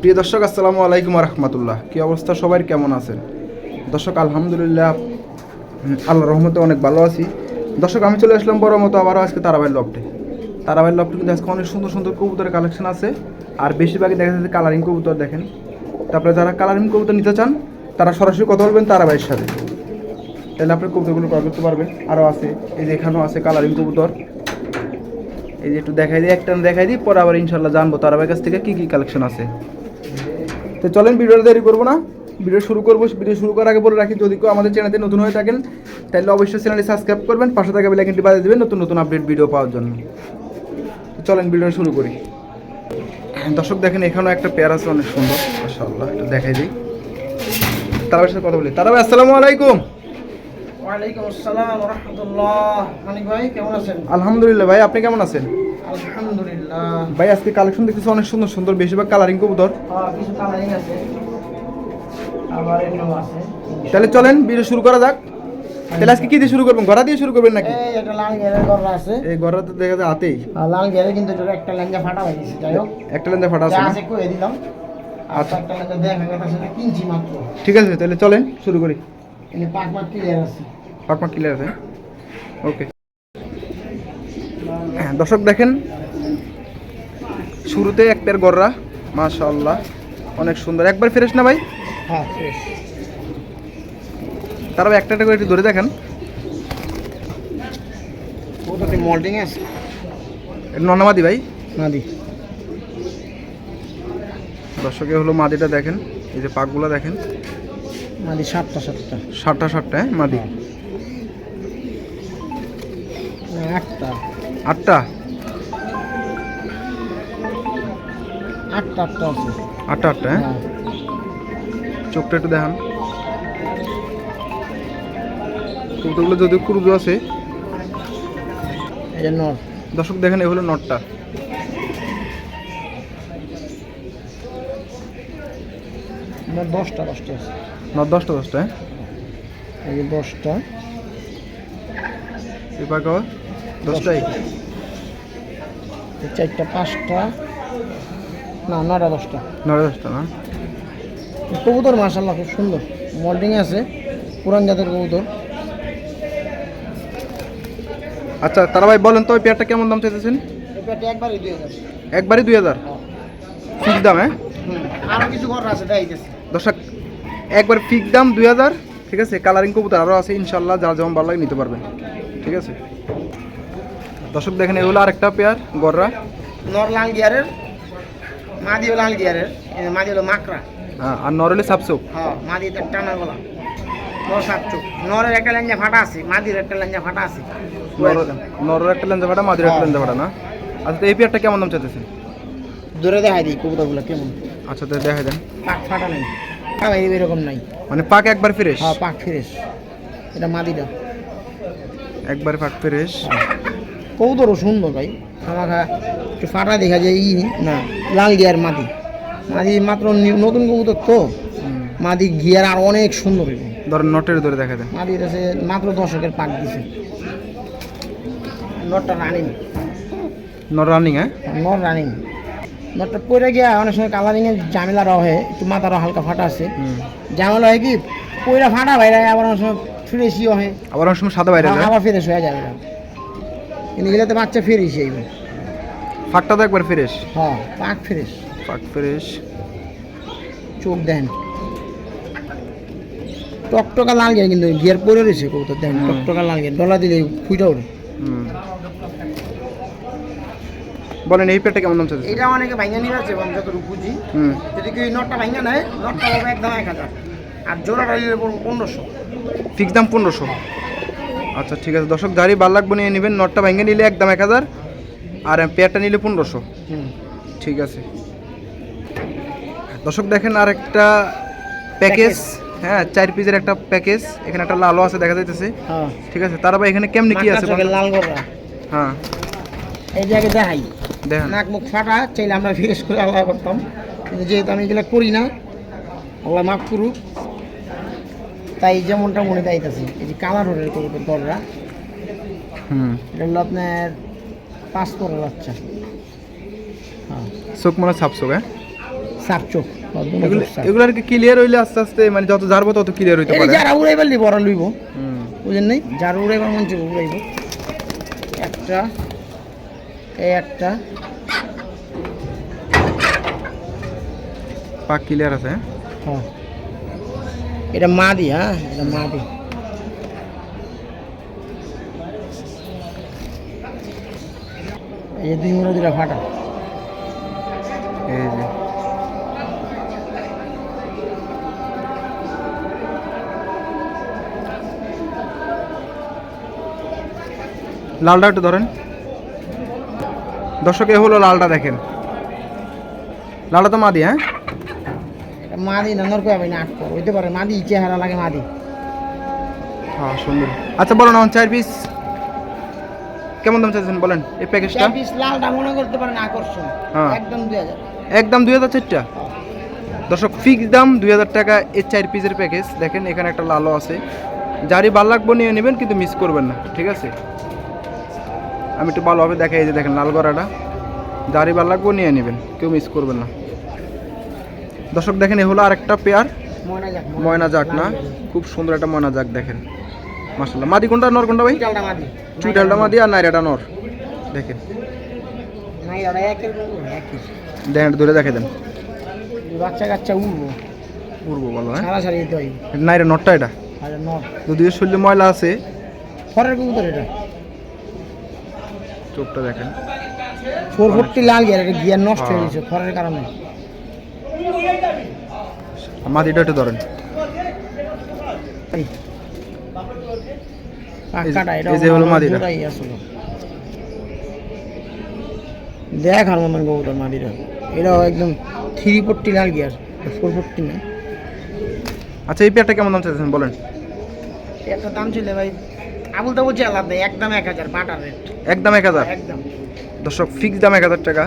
প্রিয় দর্শক আসসালামু আলাইকুম রহমতুল্লাহ কি অবস্থা? সবাই কেমন আছেন? দর্শক আলহামদুলিল্লাহ হুম, আল্লাহ রহমতে অনেক ভালো আছি। দর্শক আমি চলে আসলাম বড় মতো আবারও আজকে তারাবাই লফটে। তারাবাই লফটে কিন্তু আজকে অনেক সুন্দর সুন্দর কবুতরের কালেকশন আছে। আর বেশিরভাগই দেখা যাচ্ছে কালারিং কবুতর দেখেন। তারপরে যারা কালারিং কবুতর নিতে চান তারা সরাসরি কথা বলবেন তারাবাইয়ের সাথে। তাহলে আপনি কবুতরগুলো ক্রয় করতে পারবেন। আরও আছে এই যে এখানেও আছে কালারিং কবুতর। এই যে একটু দেখাই দিই, একটা দেখাই দিই, পরে আবার ইনশাল্লাহ জানব তারাবাইয়ের কাছ থেকে কী কী কালেকশন আছে। তো চলেন ভিডিওটা দেরি করব না। ভিডিও শুরু করব, ভিডিও শুরু করার আগে বলে রাখি, যদি কেউ আমাদের চ্যানেলে নতুন হয়ে থাকেন, তাহলে অবশ্যই চ্যানেলটি সাবস্ক্রাইব করবেন, পাশে থাকা বেলাইকনটি বাজিয়ে দেবেন নতুন নতুন আপডেট ভিডিও পাওয়ার জন্য। চলেন ভিডিওটা শুরু করি। দর্শক, দেখেন এখানেও একটা পেয়ার আছে অনেক সুন্দর, মাশাআল্লাহ, একটু দেখাই দিই। তারাবের সাথে কথা বলি। তারাবে আসসালামু আলাইকুম। ওয়ালাইকুম আসসালাম রহমতুল্লাহ মানিক ভাই কেমন আছেন? আলহামদুলিল্লাহ ভাই আপনি কেমন আছেন? আলহামদুলিল্লাহ। ভাই আজকে কালেকশন দেখতেছি অনেক সুন্দর সুন্দর বেশিরভাগ কালারিং কবুতর। হ্যাঁ কিছু কালারিং আছে। আবার এমনিও আছে। তাহলে চলেন ভিডিও শুরু করা যাক। তাহলে আজকে কি দিয়ে শুরু করবেন? গড়া দিয়ে শুরু করবেন নাকি? এই একটা লাল গেরের গররা আছে। এই গড়া তো দেখা যায় হাতেই। লাল গেরে কিন্তু একটা লেঞ্জা ফাটা হয়ে গেছে যাই হোক। একটা লেন্দা ফাটা আছে দিলাম। আচ্ছা। একটা লেঞ্জা দেখা গেছে সেটা কিনছি মাত্র। ঠিক আছে তাহলে চলেন শুরু করি। এনে পাক পাক ক্লিয়ার আছে। পাকমা ক্লিয়ার আছে? ওকে হ্যাঁ, দর্শক দেখেন শুরুতে এক পেয়ার গররা মাশাআল্লাহ অনেক সুন্দর। একবার ফ্রেশ না ভাই? হ্যাঁ ফ্রেশ তারপর একটা একটা করে একটু ধরে দেখেন। ওটাতে মোল্ডিং আছে। ননামাদি ভাই? নাদি দর্শকে হলো মাদিটা দেখেন এই যে পাকগুলো দেখেন। নাদি সাতটা সাতটা। সাতটা সাতটা হ্যাঁ মাদি? আটটা। আটটা? আটটা আটটা আছে। আটটা আটটা হ্যাঁ? হ্যাঁ। চোখটা একটু দেখান। কবুতরগুলো যদিও কুরুজু আছে। এই নর। দর্শক দেখেন এই হলো নটটা দশটা দশটা আছে। নট দশটা দশটা হ্যাঁ? এই দশটা। এই পাকা দশটাই? চারটা পাঁচটা। না নটা দশটা। নটা দশটা না? কবুতর মার্শাল্লাহ খুব সুন্দর। মল্ডিং আছে পুরান জাতের কবুতর। আচ্ছা তারা ভাই বলেন তো ওই পেয়ারটা কেমন দাম চাইতেছেন? একবারই দুই হাজার। একবারই দুই হাজার? ফিক্স দাম হ্যাঁ? আরও কিছু ঘর আছে দেখাইতেছে। দর্শক একবার ফিক্স দাম দুই হাজার ঠিক আছে? কালারিং কবুতর আরও আছে ইনশাল্লাহ যার যেমন ভালো লাগে নিতে পারবেন ঠিক আছে? দর্শক দেখেন এগুলো আরেকটা পেয়ার গররা। নর লাল গিয়ারের মাদি হলো লাল গিয়ারের মাদি হলো মাকড়া। হ্যাঁ, আর নরলে সাপসোপ হ্যাঁ মাদি তার টানা গলা। নর সাতচুক নরের একটা লেঞ্জা ফাটা আছে মাদির একটা লেঞ্জা ফাটা আছে। নরের একটা ফাটা মাদির একটা লেন্সা ফাটা না? আচ্ছা তো এই পেয়ারটা কেমন দাম চাইতেছেন দূরে দেখাই দিই কবুতরগুলো কেমন? আচ্ছা তো দেন। ফাটা নেই হ্যাঁ এই এরকম নাই। মানে পাক একবার ফ্রেশ? হ্যাঁ পাক ফ্রেশ। এটা মাদিটা একবার পাক ফ্রেশ। কবুতরও সুন্দর ভাই। আমাকে একটু ফাটা দেখা যায় ই না লাল গিয়ার মাদি। মাদি মাত্র নতুন কবুতর তো। মাদি গিয়ার আর অনেক সুন্দর ধরেন নটের ধরে দেখা দেন মাদি আছে মাত্র দশকের পাক দিছে। নটটা রানিং নর রানিং হ্যাঁ? নট রানিং নটটা পরে গিয়া অনেক সময় কালারিং কালারিংয়ের ঝামেলা রহে একটু মাথারও হালকা ফাটা আছে। ঝামেলা হয় কি পয়রা ফাটা বাইরে আবার অনেক সময় ফ্রেশই হয়। আবার অনেক সময় সাদা বাইরে যায়? আবার ফ্রেশ হয়ে যাবে কিন্তু গেলে তো বাচ্চা ফ্রেশ এইব ফাটটা তো একবার ফ্রেশ হ্যাঁ পাক ফ্রেশ পাক ফ্রেশ চোখ দেন। টকটকা লাল গিয়ে কিন্তু গিয়ার পরে রয়েছে কবুতর হুম। টকটকা লাল গিয়ে ডলা দিলে ফুইটা ওঠে। হুম। বলেন এই পেয়ারটা কেমন দাম এটা অনেকে ভাঙা নিয়ে আছে এবং যত রুপুজি যদি কেউ এই নটটা ভাঙা নেয় নটটা পাবে একদম এক হাজার। আর জোড়াটা নিলে পনেরোশো। ফিক্স দাম পনেরোশো? আচ্ছা ঠিক আছে। দর্শক যারই ভালো লাগবে নিয়ে নেবেন নটটা ভেঙে নিলে একদম এক হাজার আর পেয়ারটা নিলে পনেরোশো। ঠিক আছে। দর্শক দেখেন আর একটা প্যাকেজ। হ্যাঁ চার পিসের একটা প্যাকেজ। এখানে একটা লালও আছে দেখা যাইতেছে। হ্যাঁ। ঠিক আছে তারা ভাই এখানে কেমনি কি আছে লাল হ্যাঁ। এই জায়গায় দেখাই। নাক মুখ ফাটা চাইলে আমরা ফিরেস করে আল্লাহ করতাম। কিন্তু যেহেতু আমি এগুলো করি না আল্লাহ মাফ করুক। তাই যেমনটা মনে চাইতেছি এই যে কালার হোটেল করব দলরা হুম। এটা হলো আপনার পাঁচ পরের বাচ্চা। হ্যাঁ। চোখ মনে ছাপছো হ্যাঁ? সাপ চোখ এগুলো আর কি ক্লিয়ার হইলে আস্তে আস্তে মানে যত ঝাড়বো তত ক্লিয়ার হইতে পারে। যারা উড়াইবার লিব ওরা লইব। বুঝেন নাই? যার উড়াইবার মন উড়াইব। একটা একটা। পাক ক্লিয়ার আছে হ্যাঁ? হ্যাঁ। এটা মা দি হ্যাঁ? এটা মা দি এই দুই মুড়ো দুটা ফাটা। এই যে। লালটা একটু ধরেন। দর্শক এ হলো লালটা দেখেন। লালটা তো মাদি হ্যাঁ? এটা মা দি নন্দর কয়ে না আট পর হইতে পারে মা দি চেহারা লাগে মা দি হ্যাঁ সুন্দর। আচ্ছা বলো না চার পিস কেমন দাম চাইছেন বলেন এই প্যাকেজটা চার পিস লালটা মনে করতে পারেন আকর্ষণ হ্যাঁ। একদম দুই হাজার। একদম দুই হাজার চারটা? দর্শক ফিক্স দাম দুই হাজার টাকা এই চার পিসের প্যাকেজ দেখেন এখানে একটা লালও আছে। যারই ভালো লাগবো নিয়ে নেবেন কিন্তু মিস করবেন না ঠিক আছে? আমি একটু ভালোভাবে দেখাই যে দেখেন লাল গড়াটা। যারই ভালো লাগবো নিয়ে নেবেন কেউ মিস করবেন না। দর্শক দেখেন এ হলো আরেকটা পেয়ার ময়না যাক না? খুব সুন্দর একটা ময়না যাক দেখেন। মাসাল্লাহ মাদি কোনটা নর কোনটা ভাই? চুইটালটা মাদি। আর নাইরাটা নর। দেখেন। দেখেন ধরে দেখে দেন। বাচ্চা কাচ্চা উঠবো উড়বো বলো হ্যাঁ? নাইরা নরটা এটা? নট শরীরে ময়লা আছে। খড়ের কবুতর এটা। চোখটা দেখেন। ফোর ফোরটি লাল গিয়ার এটা গিয়ার নষ্ট হয়ে হ্যাঁ। গেছে খড়ের কারণে মাদিটা একটু ধরেন। দেখ মতন কবুতর মাদিটা। এটাও একদম থ্রি ফোরটি লাল গিয়ার ফোর ফোরটি না। আচ্ছা এই পেয়ারটা কেমন দাম চাইছেন বলেন? একটা দাম ছিল ভাই আবুল তো বলছে আলাদা একদম এক হাজার বাটার রেট। একদম এক হাজার? একদম। দর্শক ফিক্স দাম এক হাজার টাকা।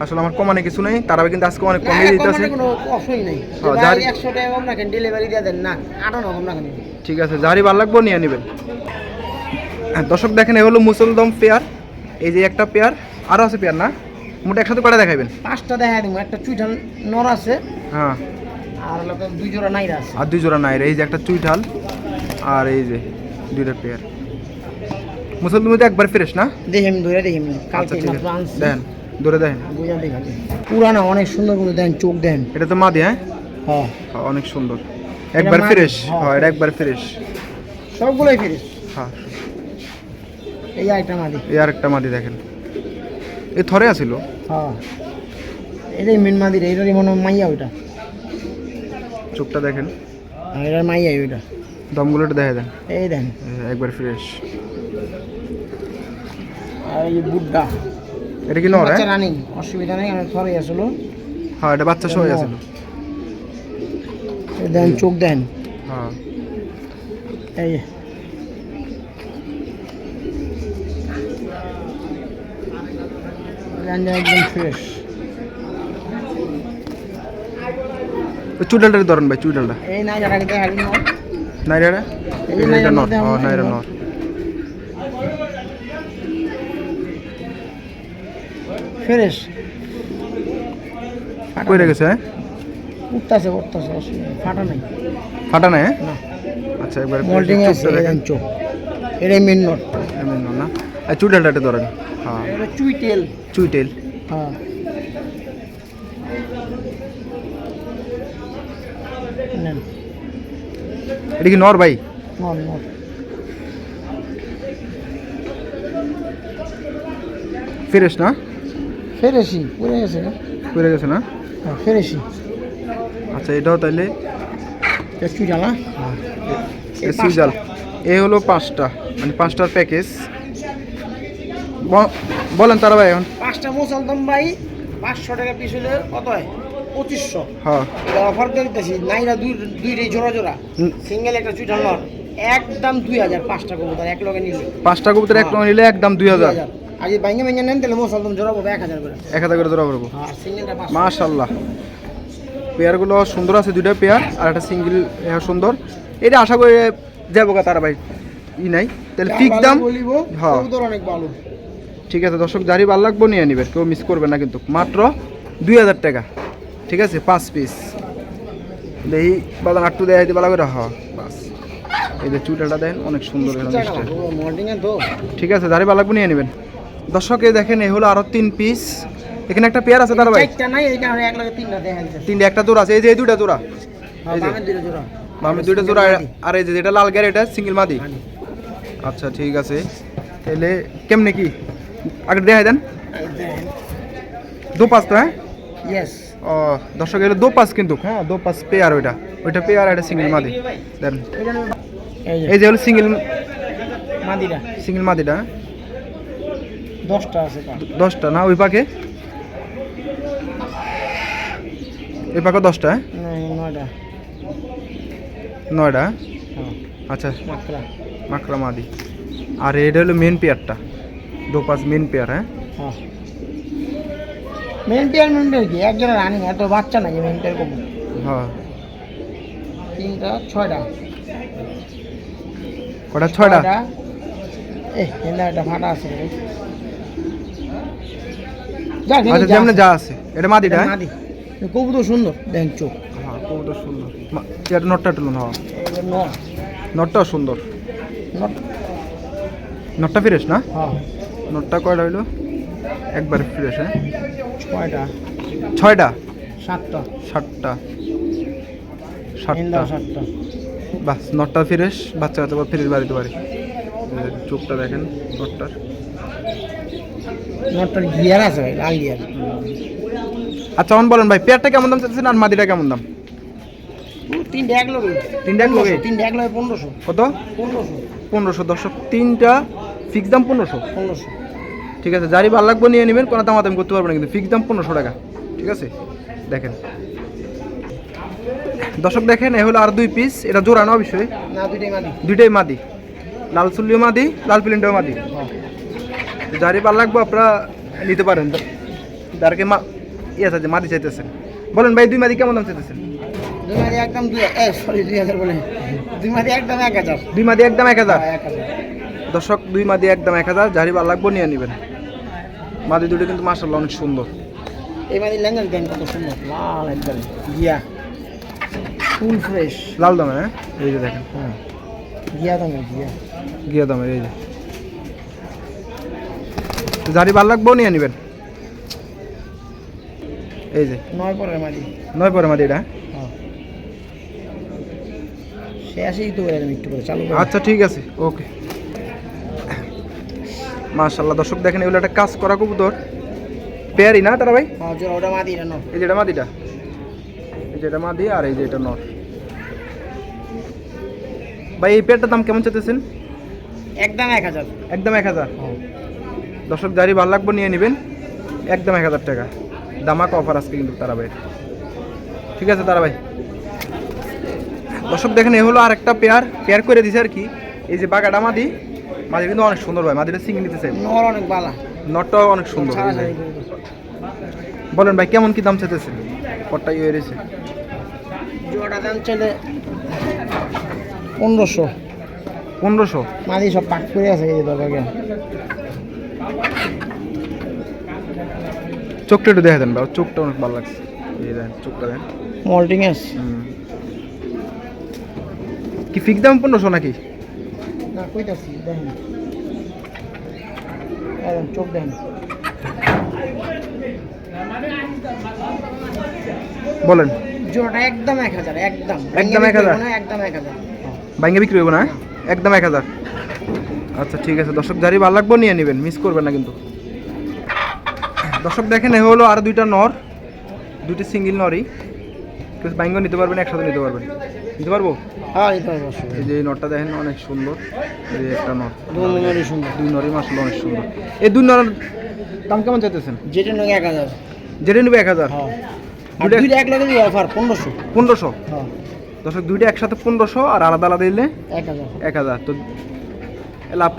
আসলে আমার কমানে কিছু নেই তারা কিন্তু আজকে অনেক কমিয়ে দিতেছে। কোনো অসুই নেই। হ্যাঁ, যার- একশো টাকা কম রাখেন ডেলিভারি দিয়ে দেন না আটানো কম রাখেন। ঠিক আছে যারই ভালো লাগবো নিয়ে নেবেন। হ্যাঁ, দর্শক দেখেন এ হলো মুসলদম পেয়ার। এই যে একটা পেয়ার আরও আছে পেয়ার না? মোটা একসাথে করে দেখাবেন পাঁচটা দেখা দিব একটা চুইঠাল নর আছে হ্যাঁ। আর দুই জোড়া নাইরা আছে। আর দুই জোড়া নাই এই যে একটা চুইঠাল আর এই যে দুইটা পেয়ার মুসলদম তো একবার ফ্রেশ না? দেখি আমি ধরে দেখি আচ্ছা কালকে দেন ধরে দেখেন যায় পুরানা অনেক সুন্দর করে দেন চোখ দেন। এটা তো মাদি হ্যাঁ? হ্যাঁ। হ্যাঁ, অনেক সুন্দর। একবার ফ্রেশ হ্যাঁ। হ্যাঁ এটা একবার ফ্রেশ সবগুলোই ফিরিস হ্যাঁ। এই আইটেম আদি এই আরেকটা মাদি দেখেন। এই থরে আছিল? হ্যাঁ। এটাই মেন মাদির এটারই মনে হয় মাইয়া ওইটা। চোখটা দেখেন। আর এটার মাইয়া ওইটা। দমগুলো একটু দেখা দেন। এই দেন। একবার ফ্রেশ আর এই বুড্ডা। এটা কি নর হ্যাঁ? রানিং অসুবিধা নেই আমি থরে আসলো। হ্যাঁ এটা বাচ্চা। আছিল এই দেন চোখ দেন। হ্যাঁ। এই একদম ফ্রেশ চুডালটা ধরেন ভাই চুডালটা এই নাই যারা নাইরা এটা নর আমার নাইরা নর। ফ্রেশ। কই রেখেছে হ্যাঁ? উঠতেছে উঠতেছে ফাটা নাই। ফাটা নাই হ্যাঁ? আচ্ছা একবার মোল্ডিং আছে দেখেন। চোখ। এটাই মেন নোট এমন নর না? আর একটু ধরেন। হ্যাঁ। এটা চুই চুইটেল। হ্যাঁ নেন এটা কি নর ভাই? ফ্রেশ না? ফেরেছি পুরে গেছে না? কই রেখেছে না? হ্যাঁ ফেরেছি আচ্ছা এটাও তাইলে এটা চুই ডালা এই সুইজাল এ হলো পাঁচটা মানে পাঁচটার প্যাকেজ। বলেন তারা ভাই এখন। পাঁচটা মুসলদম ভাই পাঁচশো টাকা পিস হলে কত হয়? পঁচিশশো। হ্যাঁ। অফার দিতেছি নাইরা দুই দুইটাই জোড়া জোড়া। সিঙ্গেল একটা একদম দুই হাজার পাঁচটা কবুতর এক লগে নিলে। পাঁচটা কবুতর এক টন নিলে একদম দুই হাজার। আর যদি ভাঙ্গে ভেঙে নেন তাহলে জোড়া পাবো এক হাজার করে। এক হাজার করে সিঙ্গেলটা পাঁচশো। মাশাল্লাহ। পেয়ারগুলো সুন্দর আছে দুইটা পেয়ার আর একটা সিঙ্গেল সুন্দর। এটা আশা করে যাব তারা ভাই ই নাই। তাহলে ঠিক দাম হ্যাঁ। অনেক ভালো। ঠিক আছে দর্শক যারই ভালো লাগবো নিয়ে নিবেন কেউ মিস করবে না কিন্তু। মাত্র দুই হাজার টাকা। ঠিক আছে পাঁচ পিস দেখি বাদাম আটটু দেয় ভালো করে। হ বাস। এই যে চুটাটা দেন অনেক সুন্দর ঠিক আছে দাঁড়িয়ে ভালো নিয়ে নেবেন। দর্শকে দেখেন এই হলো আরও তিন পিস এখানে একটা পেয়ার আছে তার ভাই এই তিনটা একটা জোড়া আছে এই যে এই জোড়া। হ্যাঁ এই যে। দুটো জোড়া। আমি দুইটা জোড়া আর এই যে যেটা লাল গের এটা সিঙ্গেল মাদি। আচ্ছা ঠিক আছে। তাহলে কেমনে কি? আগে দেখাই দেন। দু পাঁচ তো হ্যাঁ? ইয়েস ও দর্শক এলো দোপাস কিন্তু। হ্যাঁ দোপাস পেয়ার ওইটা। ওইটা পেয়ার এটা সিঙ্গেল মাদি। দেন। এই যে। হলো সিঙ্গেল মাদিরা সিঙ্গেল মাদিটা। দশটা আছে দশটা না ওই পাকে? ওই পাকে দশটা হ্যাঁ? নয়টা। নয়টা? হ্যাঁ। আচ্ছা। মাত্রা মাকড়া মাদি। আর এটা হলো মেন পেয়ারটা দোপাস মেন পেয়ার হ্যাঁ। হ্যাঁ মেন পেয়ার মেন কি? একজনের রানিং এত বাচ্চা নাকি মেন পেয়ার কম হ্যাঁ। তিনটা ছয়টা। কটা ছয়টা? এ এন্দা একটা ফাটা আছে যা আচ্ছা যেমন যা আছে। এটা মাদিটা হ্যাঁ? মাদি কবুতর সুন্দর দেখ চোখ। হ্যাঁ কবুতর সুন্দর। এটা নটটা টুলুন হ্যাঁ নটটাও সুন্দর। নট। নটটা ফ্রেশ না? হ্যাঁ। নটটা কয়টা হইল? একবার ফ্রেশ হ্যাঁ? ছয়টা। ছয়টা? সাতটা। সাতটা। সাতটা। সাতটা। বাস নটটা ফ্রেশ বাচ্চা কাচ্চা ফ্রেশ বাড়িতে পারে চোখটা দেখেন নটটার। নটটার গিয়ার আছে ভাই লাল গিয়ার। আচ্ছা অন বলেন ভাই পেয়ারটা কেমন দাম চাচ্ছেন আর মাদিটা কেমন দাম? তিনটে এক লোক তিনটা এক লগে? তিনটে এক লোকে পনেরোশো। কত? পনেরোশো। পনেরোশো দর্শক তিনটা ফিক্স দাম পনেরোশো। পনেরোশো। ঠিক আছে যারই ভালো লাগবে নিয়ে নেবেন কোনো দামাদামি করতে পারবেন না কিন্তু ফিক্স দাম পনেরোশো টাকা ঠিক আছে? দেখেন। দর্শক দেখেন এ হলো আর দুই পিস এটা অবশ্যই। না দুইটাই মাদি। দুইটাই মাদি। লাল চুল্লিও মাদি লাল প্রিন্টও মাদি। যারই ভালো লাগবে আপনারা নিতে পারেন। যারকে মা ইয়ে আছে মাদি চাইতেছেন। বলেন ভাই দুই মাদি কেমন দাম চাইতেছেন? দুই মাদি একদম দুই সরি দুই হাজার বলে দুই মাদি একদম এক হাজার। দুই মাদি একদম এক হাজার। হ্যাঁ, এক হাজার। দর্শক দুই মাদি একদম এক হাজার যারই ভালো লাগবে নিয়ে নেবেন। মাদি দুটো কিন্তু মাসাল্লাহ অনেক সুন্দর। এই মাদি লেঙ্গেল দেন কত সুন্দর। লাল একবারে গিয়া ফুল ফ্রেশ লাল দামে হ্যাঁ? এই যে দেখেন। হ্যাঁ। গিয়া দামের গিয়া গিয়া দামের এই যে। যারই ভালো লাগবেও নিয়ে নেবেন। এই যে। নয় পরের মাদি। নয় পরে মাদি এটা হ্যাঁ? হ্যাঁ। সে আসেই তো একটু করে চালু আচ্ছা ঠিক আছে। ওকে। মাশাল্লাহ দর্শক দেখেন এগুলো একটা কাজ করা কবুতর। পেয়ারি না তারা ভাই? হ্যাঁ এই যেটা মাদিটা। এই যেটা মাদি আর এই যে এটা নর। ভাই এই পেয়ারটার দাম কেমন চাইতেছেন? একদম এক হাজার। একদম এক হাজার? হ্যাঁ। দর্শক যারই ভালো লাগবে নিয়ে নেবেন। একদম এক হাজার টাকা। দামাক অফার আজকে কিন্তু তারা ভাই। ঠিক আছে তারা ভাই। দর্শক দেখেন এ হলো আর একটা পেয়ার। পেয়ার করে দিছে আর কি। এই যে বাগাটা মাদি মাদি কিন্তু অনেক সুন্দর ভাই মাদিটা সিঙ্গি নিতে চাই নর অনেক বালা। নটটাও অনেক সুন্দর। বলেন ভাই কেমন কি দাম চাইতেছেন? কটটা ইয়ে রয়েছে। জোড়া দাম চলে পনেরোশো। পনেরোশো? মাদি সব পাক করে আছে এই দরকার চোখটা একটু দেখা দেন বাবা চোখটা অনেক ভালো লাগছে। এই দেন চোখটা দেন। মল্টিং এস কি ফিক্স দাম পনেরোশো নাকি? না কইতাছি দেখেন একদম চোখ দেখেন বলেন। জোড়াটা একদম এক হাজার একদম। একদম এক হাজার? একদম এক হাজার। বাইঙ্গে বিক্রি হইব না একদম এক হাজার। আচ্ছা ঠিক আছে। দর্শক যারই ভালো লাগবে নিয়ে নেবেন মিস করবেন না কিন্তু। দর্শক দেখেন এ হলো আর দুইটা নর দুইটা সিঙ্গেল নরই। বাইঙ্গ নিতে পারবেন একসাথে নিতে পারবেন। নিতে পারব? হ্যাঁ এটা অবশ্যই। এই যে এই নটটা দেখেন অনেক সুন্দর। এই যে একটা নর দুই সুন্দর দুই নরই মাসল অনেক সুন্দর। এই দুই নরের দাম কেমন চাইতেছেন? যেটা নয় এক হাজার। যেটা নেবে এক হাজার? হ্যাঁ। দুইটা- এক লগে অফার পনেরোশো। পনেরোশো? হ্যাঁ। দর্শক দুইটা একসাথে পনেরোশো আর আলাদা আলাদা দিলে এক হাজার। এক হাজার। তো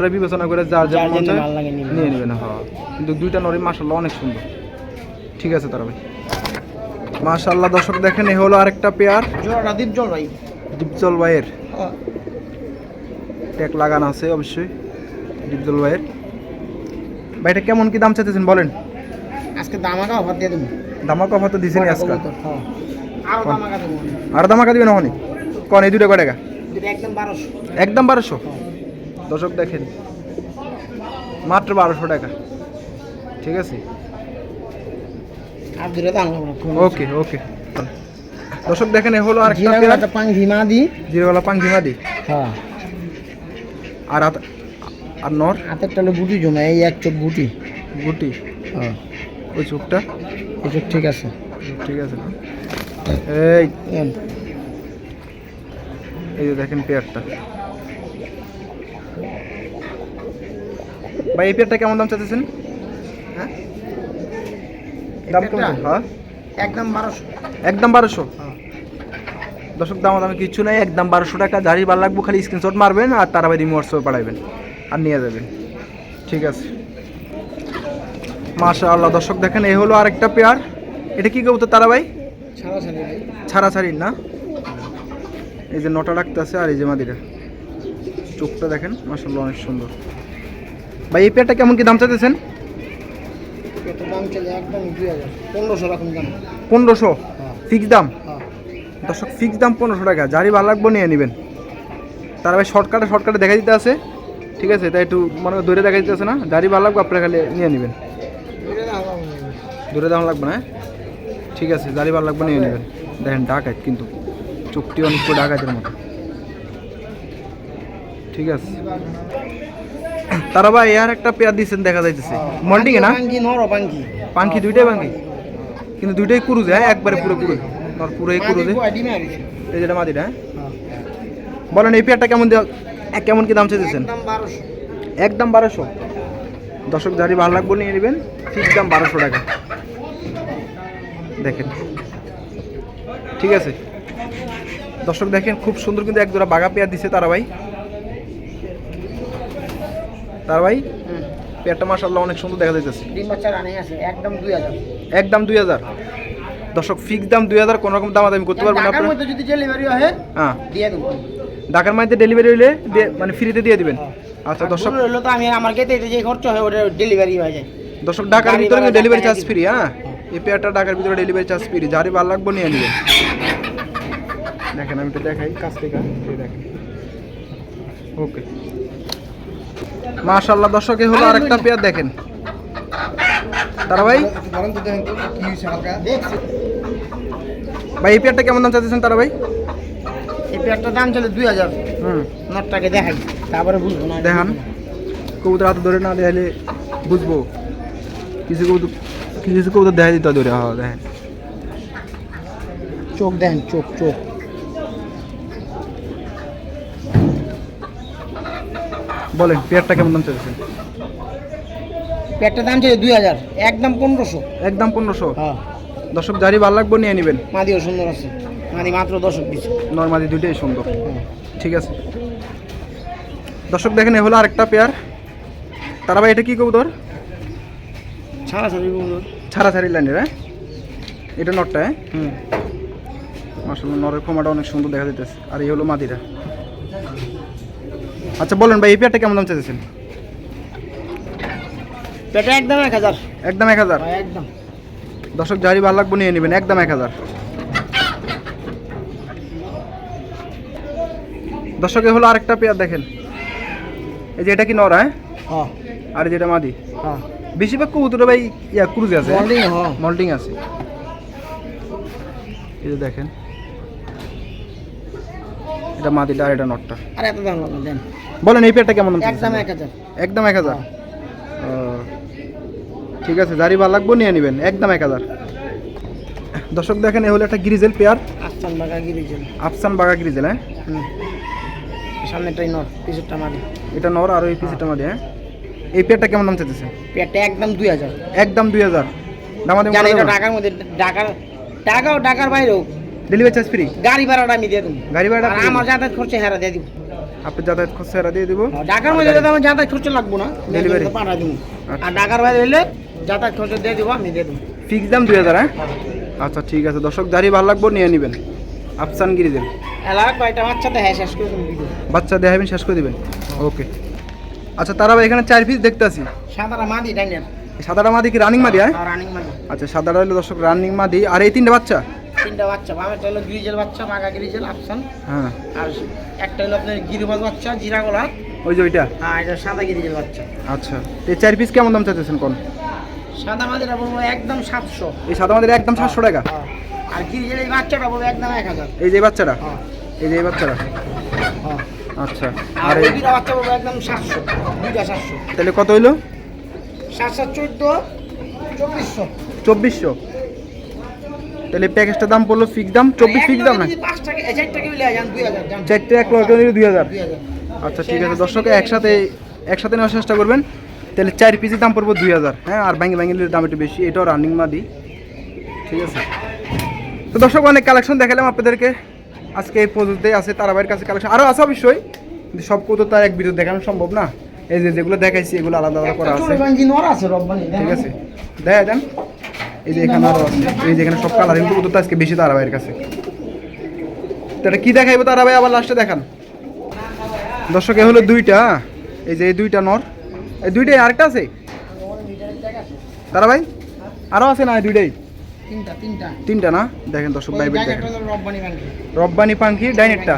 বিবেচনা করে মন চায়। নিয়ে নেবেন হ্যাঁ। কিন্তু দুইটা নরি মাসাল্লাহ অনেক সুন্দর। ঠিক আছে তারা ভাই মাশাল্লাহ দর্শক দেখেন এ হলো আরেকটা পেয়ার। জোড়াটা দীপজল ভাই ডিপজল ভাইয়ের। হ্যাঁ। ট্যাগ লাগানো আছে অবশ্যই ডিপজল ভাইয়ের। ভাই এটা কেমন কি দাম চাইতেছেন বলেন? আজকে দামাকা অফার দিয়ে দেবো। ধামাকা অফার তো দিছেনি আজকাল। হ্যাঁ। আরও দামাকা দিবেন ওখানে কন এই দুটো কয় টাকা দুটো একদম বারোশো। একদম বারোশো? দর্শক দেখেন মাত্র বারোশো টাকা। ঠিক আছে? ওকে ওকে। দর্শক দেখেন এ হলো আর একটা জিরা পেয়ার। একটা পাঙ্গি মা দি। জিরোওয়ালা পাঙ্কি মাদি হ্যাঁ। আর আর নর? হাতের টালে গুটি জমে এই এক চোখ গুটি। গুটি? হ্যাঁ। ওই চোখটা? এই চোখ ঠিক আছে। ঠিক আছে এই। এই যে দেখেন পেয়ারটা। ভাই এই পেয়ারটা কেমন দাম চাইতেছেন? হ্যাঁ? দাম কেমন? হ্যাঁ? একদম বারোশো। একদম বারোশো? হ্যাঁ। দর্শক দাম দামে কিছু নেই একদম বারোশো টাকা যারই ভালো লাগবো খালি স্ক্রিনশট মারবেন আর তারা বাই হোয়াটসঅ্যাপে পাঠাবেন আর নিয়ে যাবেন। ঠিক আছে। মাশা আল্লাহ দর্শক দেখেন এই হলো আরেকটা পেয়ার এটা কি কবুতর তারা ভাই? ছাড়া ছাড়ি না? এই যে নটা রাখতে আছে আর এই যে মাদিরা। চোখটা দেখেন মাসাল্লাহ অনেক সুন্দর। ভাই এই পেয়ারটা কেমন কি দাম চাইতেছেন? পনেরোশো ফিক্স দাম? হ্যাঁ। দর্শক ফিক্স দাম পনেরোশো টাকা। যারই ভালো লাগবো নিয়ে নেবেন। তার ভাই শর্টকাটে শর্টকাটে দেখা দিতে আছে। ঠিক আছে তাই একটু মনে দূরে দেখা দিতে আছে না? যারই ভালো লাগবে আপনারা খালি নিয়ে নেবেন। দূরে দাম লাগবে না হ্যাঁ? ঠিক আছে যারই ভালো লাগবে নিয়ে নেবেন। দেখেন ডাকাত কিন্তু। চোখটি অনেক ডাকাতের মতো। ঠিক আছে। তারা ভাই আর একটা পেয়ার দিচ্ছেন দেখা যাইতেছে। মল্টিং না? পাঙ্খি দুইটাই পাঙ্খি কিন্তু দুইটাই কুরুজে হ্যাঁ? একবারে পুরো কুরুজ। ডিমে আসছে এই যেটা মাদিটা হ্যাঁ? বলেন এই পেয়ারটা কেমন কেমন কি দাম চাইতেছেন? একদম বারোশো। দর্শক যারই ভালো লাগবে নিয়ে নেবেন ফিক্স দাম বারোশো টাকা। দেখেন। ঠিক আছে? দর্শক দেখেন খুব সুন্দর কিন্তু এক জোড়া বাগা পেয়ার দিছে তারা ভাই তারা ভাই পেয়ারটা মাসাল্লাহ অনেক সুন্দর দেখা যাইতেছে। একদম দুই হাজার। একদম দুই হাজার। দর্শক ফিক্স দাম দুই হাজার কোনো রকম দামাদামি করতে পারবেন ঢাকার আপনার। মধ্যে যদি ডেলিভারি হয় হ্যাঁ। দিয়ে দেবো। ঢাকার মধ্যে ডেলিভারি হলে মানে ফ্রিতে দিয়ে দিবেন। আচ্ছা দর্শক। হলো তো আমি আমার গেতে যে খরচ হয় ওটা ডেলিভারি হয়ে যায়। দর্শক ঢাকার ভিতরে ডেলিভারি চার্জ ফ্রি হ্যাঁ? এই পেয়ারটা ঢাকার ভিতরে ডেলিভারি চার্জ ফ্রি যারই ভালো লাগবে নিয়ে নেবেন। দেখেন আমি তো দেখাই কাছ থেকে এই দেখেন। ওকে মাশাল্লাহ দর্শক হলো আরেকটা পেয়ার দেখেন। তারা ভাই ভাই এই পেয়ারটা কেমন দাম চাচ্ছেন তারা ভাই এই পেয়ারটার দাম চলে দুই হাজার। হুম। নটটাকে দেখাই তারপরে বুঝব না। দেখান। কবুতর হাতে ধরে না দেখালে বুঝব। কিছু কবুতর কিছু কিছু কবুতর দেখা দিতে ধরে হ্যাঁ দেখেন। চোখ দেখেন চোখ চোখ। বলেন পেয়ারটা কেমন দাম চাচ্ছেন পেয়ারটার দাম চলে দুই হাজার। একদম পনেরোশো। একদম পনেরোশো। হ্যাঁ। দর্শক যারই ভালো লাগবে নিয়ে নেবেন। মাদিও সুন্দর আছে। মাদি মাত্র দশক পিস নর্মালি দুইটাই সুন্দর। ঠিক আছে। দর্শক দেখেন এ হলো আরেকটা পেয়ার। তারা ভাই এটা কী কবুতর? ছাড়া ছাড়ি সুন্দর ছাড়া ছাড়ি লাইনের হ্যাঁ? এটা নটটা হ্যাঁ? হুম। আসলে নরের ক্ষমাটা অনেক সুন্দর দেখা যাইতেছে আর এই হলো মাদিরা। আচ্ছা বলেন ভাই এই পেয়ারটা কেমন দাম চাইছেন পেটা একদম এক হাজার। একদম এক হাজার? হ্যাঁ, একদম। দর্শক যারই ভালো লাগবে নিয়ে নেবেন একদম এক হাজার। দর্শক হলো আরেকটা পেয়ার দেখেন। এই যে এটা কি নর হ্যাঁ? হ্যাঁ। আর যেটা মাদি। হ্যাঁ। বেশিরভাগ কবুতরে ভাই ইয়া ক্রুজে আছে। Molding, হ্যাঁ। মল্টিং আছে। এই যে দেখেন। এটা মাদিটা আর এটা নটটা। আর এত দাম বলেন এই পেয়ারটা কেমন দাম একদম? এক হাজার। একদম এক হাজার। ঠিক আছে যারই ভালো লাগবো নিয়ে নেবেন একদম এক হাজার। দর্শক দেখেন এ হলো একটা গ্রিজেল পেয়ার আস্তান বাগা গিরিছিল আফসান বাগা গ্রিজেল হ্যাঁ? সামনেটাই নর পিছুরটা মাদি। এটা নর আর ওই পিসিটা মাদি হ্যাঁ? এই পেয়ারটা কেমন দাম চাইতেছে? পেটটা একদম দুই হাজার। একদম দুই হাজার। দামাদামি জানি এটা ঢাকার মধ্যে ঢাকার ঢাকাও ঢাকার বাইরেও। ডেলিভারি চার্জ ফ্রি গাড়ি ভাড়াটা আমি দিয়ে দেবো। গাড়ি ভাড়া আর আমার যাতায়াত খরচে হেরা দিয়ে দিব। আপনি যাতায়াত খরচা এরা দিয়ে দিব? ঢাকার মধ্যে আমার যাতায়াত খরচ লাগবো না? পাঠা দিব। আচ্ছা। আর ঢাকার বাইরে হলে যাতায়াত খরচ দিয়ে দিব আমি দিয়ে দেবো। ফিক্স দাম দুই হাজার হ্যাঁ? আচ্ছা ঠিক আছে। দর্শক যারই ভালো লাগবে নিয়ে নেবেন। আফসান গ্রিজেল এলাকা কয়টা বাচ্চা দেখে শেষ করে তুমি বাচ্চা দেখাবেন শেষ করে দিবেন। ওকে আচ্ছা তারা ভাই এখানে চার পিস দেখতে আছি সাঁতারা মাদি ডাইনার সাদাটা মাদি কি রানিং মাদি হ্যাঁ? রানিং মাদি। আচ্ছা সাদাটা হলো দর্শক রানিং মাদি। আর এই তিনটে বাচ্চা? তিনটা বাচ্চা। বামেরটা হলো গ্রিজেল বাচ্চা বাঘা গ্রিজেল আফসান হ্যাঁ। আর একটা হলো আপনার গিরিবাজ বাচ্চা জিরা গলা ওই যে ওইটা? আর এটা সাদা গ্রিজেল বাচ্চা। আচ্ছা। তো এই চার পিস কেমন দাম চাইতেছেন কোন? সাদা একদম সাতশো। এই সাদা মাদির একদম সাতশো টাকা? হ্যাঁ। আর এই বাচ্চাটা বলব একদম এক হাজার। এই যে বাচ্চাটা? হ্যাঁ। এই যে বাচ্চাটা? হ্যাঁ। আচ্ছা। আর এই বাচ্চা একদম সাতশো দুইটা সাতশো। তাহলে কত হইল? সাত সাত চোদ্দ চব্বিশশো। চব্বিশশো। তাহলে প্যাকেজটার দাম পড়ল ফিক্স দাম? চব্বিশ ফিক্স দাম না চারটে এক লক্ষ দুই হাজার। আচ্ছা ঠিক আছে দর্শক একসাথে একসাথে নেওয়ার চেষ্টা করবেন। তাহলে চার পিসের দাম পড়ব দুই হাজার। হ্যাঁ আর ব্যাঙ্গে ব্যাঙ্গেলের দাম একটু বেশি, এটাও রানিং মাদি। ঠিক আছে? তো দর্শক, অনেক কালেকশন দেখালাম আপনাদেরকে। আজকে এই পর্যন্ত আছে, তারাবাইয়ের কাছে কালেকশন আরও আছে অবশ্যই, কিন্তু সব কত তার এক ভিডিও দেখানো সম্ভব না। এই যে যেগুলো দেখাইছি, এগুলো আলাদা আলাদা করা আছে। ঠিক আছে? দেখা দেন এই যে এখানে আরও আছে। এই যে এখানে সব কালারিং কত তো আজকে বেশি তারাবাইয়ের কাছে। তো এটা কী দেখাইবো তারাবাই? আবার লাস্টে দেখান। দর্শক, এ হলো দুইটা এই যে এই দুইটা নর। এই দুইটাই আরেকটা আছে? তারা ভাই? আরও আছে না দুইটাই? তিনটা না? দেখেন দর্শক ভাই দেখেন রব্বানি পাঙ্কি ডাইনেটটা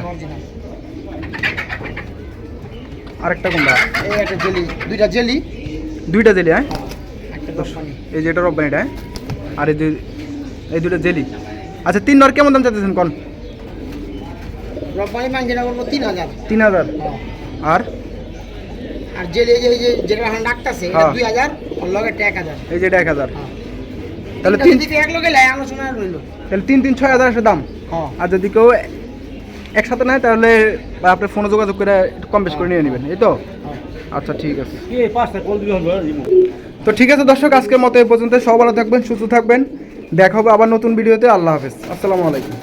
আরেকটা কোনটা? এই একটা জেলি দুইটা জেলি। দুইটা জেলি হ্যাঁ? এই যে এটা রব্বানিটা হ্যাঁ? আর এই এই দুটো জেলি। আচ্ছা তিন নর কেমন দাম চাইতেছেন কোন? রব্বানি বলব তিন হাজার। তিন হাজার। আর? আর জেলি এই যে এই যে যেটা এখন ডাকতেছে হ্যাঁ। দুই হাজার আর লগে এক হাজার। এই যে এটা এক হাজার। হ্যাঁ। তাহলে তিন যদি এক লগে লাই আলোচনা রইল। তাহলে তিন তিন ছয় হাজার আছে দাম। হ্যাঁ। আর যদি কেউ একসাথে নেয় তাহলে আপনার ফোনে যোগাযোগ করে একটু কম বেশ করে নিয়ে নেবেন এই তো। আচ্ছা ঠিক আছে। তো ঠিক আছে দর্শক আজকের মতো এই পর্যন্ত। সব ভালো থাকবেন সুস্থ থাকবেন। দেখা হবে আবার নতুন ভিডিওতে। আল্লাহ হাফেজ। আসসালামু আলাইকুম।